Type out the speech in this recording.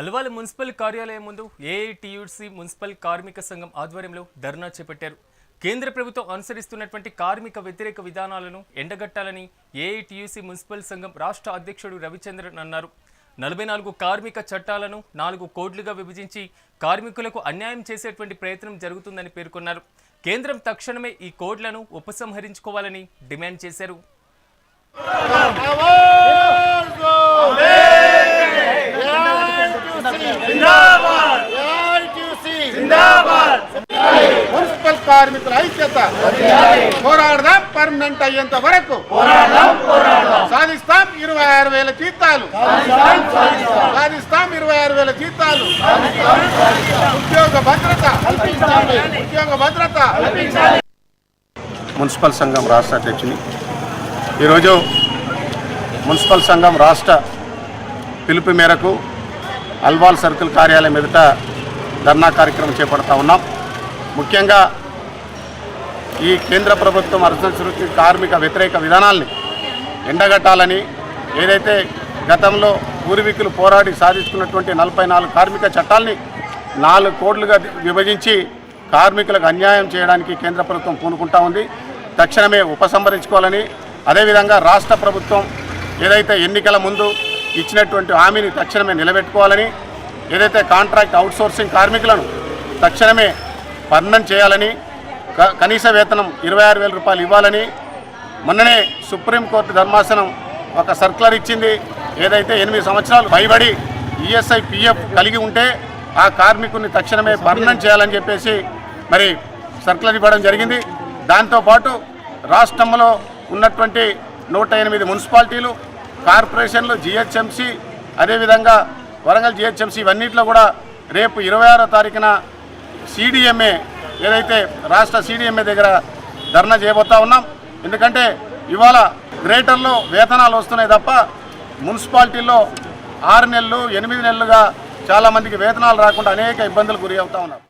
Alwal municipal కార్యాలయం ముందు AITUC municipal కార్మిక సంఘం ఆధ్వర్యంలో ధర్నా చేపట్టారు. కేంద్ర ప్రభుత్వం అనుసరిస్తున్నటువంటి కార్మిక వ్యతిరేక విధానాలను ఎండగట్టాలని ఏఐటియుసి మున్సిపల్ సంఘం రాష్ట్ర అధ్యక్షుడు రవిచంద్రన్ అన్నారు. నలభై నాలుగు కార్మిక చట్టాలను నాలుగు కోడ్లుగా విభజించి కార్మికులకు అన్యాయం చేసేటువంటి ప్రయత్నం జరుగుతుందని పేర్కొన్నారు. కేంద్రం తక్షణమే ఈ కోడ్లను ఉపసంహరించుకోవాలని డిమాండ్ చేశారు. మున్సిపల్ కార్మికుల ఐక్యత! పోరాడదాం పర్మనెంట్ అయ్యేంత వరకు! సాధిస్తాం ఇరవై ఆరు వేల జీతాలు! సాధిస్తాం ఇరవై ఆరు వేల జీతాలు! ఉద్యోగ భద్రత! ఉద్యోగ భద్రత! మున్సిపల్ సంఘం రాష్ట్ర అధ్యక్షుని. ఈరోజు మున్సిపల్ సంఘం రాష్ట్ర పిలుపు మేరకు అల్వాల్ సర్కిల్ కార్యాలయం ఎదుట ధర్నా కార్యక్రమం చేపడతా ఉన్నాం. ముఖ్యంగా ఈ కేంద్ర ప్రభుత్వం అనుసరిస్తున్న కార్మిక వ్యతిరేక విధానాల్ని ఎండగట్టాలని ఏదైతే గతంలో పూర్వీకులు పోరాడి సాధించుకున్నటువంటి నలభై నాలుగు కార్మిక చట్టాల్ని నాలుగు కోట్లుగా విభజించి కార్మికులకు అన్యాయం చేయడానికి కేంద్ర ప్రభుత్వం పూనుకుంటా ఉంది. తక్షణమే ఉపసంహరించుకోవాలని అదేవిధంగా రాష్ట్ర ప్రభుత్వం ఏదైతే ఎన్నికల ముందు ఇచ్చినటువంటి హామీని తక్షణమే నిలబెట్టుకోవాలని ఏదైతే కాంట్రాక్ట్ అవుట్సోర్సింగ్ కార్మికులను తక్షణమే పర్మనెంట్ చేయాలని క- కనీస వేతనం ఇరవై ఆరు వేల రూపాయలు ఇవ్వాలని మొన్ననే సుప్రీంకోర్టు ధర్మాసనం ఒక సర్కులర్ ఇచ్చింది. ఏదైతే ఎనిమిది సంవత్సరాలు పైబడి ఈఎస్ఐ పిఎఫ్ కలిగి ఉంటే ఆ కార్మికుడిని తక్షణమే పర్మనెంట్ చేయాలని చెప్పేసి మరి సర్కులర్ ఇవ్వడం జరిగింది. దాంతోపాటు రాష్ట్రంలో ఉన్నటువంటి నూట ఎనిమిది మున్సిపాలిటీలు కార్పొరేషన్లు జిహెచ్ఎంసీ అదేవిధంగా వరంగల్ జిహెచ్ఎంసీ ఇవన్నింటిలో కూడా రేపు ఇరవై ఆరో తారీఖున సిడిఎంఏ ఏదైతే రాష్ట్ర సిడిఎంఏ దగ్గర ధర్నా చేయబోతా ఉన్నాం. ఎందుకంటే ఇవాళ గ్రేటర్లో వేతనాలు వస్తున్నాయి తప్ప మున్సిపాలిటీల్లో ఆరు నెలలు ఎనిమిది నెలలుగా చాలామందికి వేతనాలు రాకుండా అనేక ఇబ్బందులు గురి అవుతా ఉన్నారు.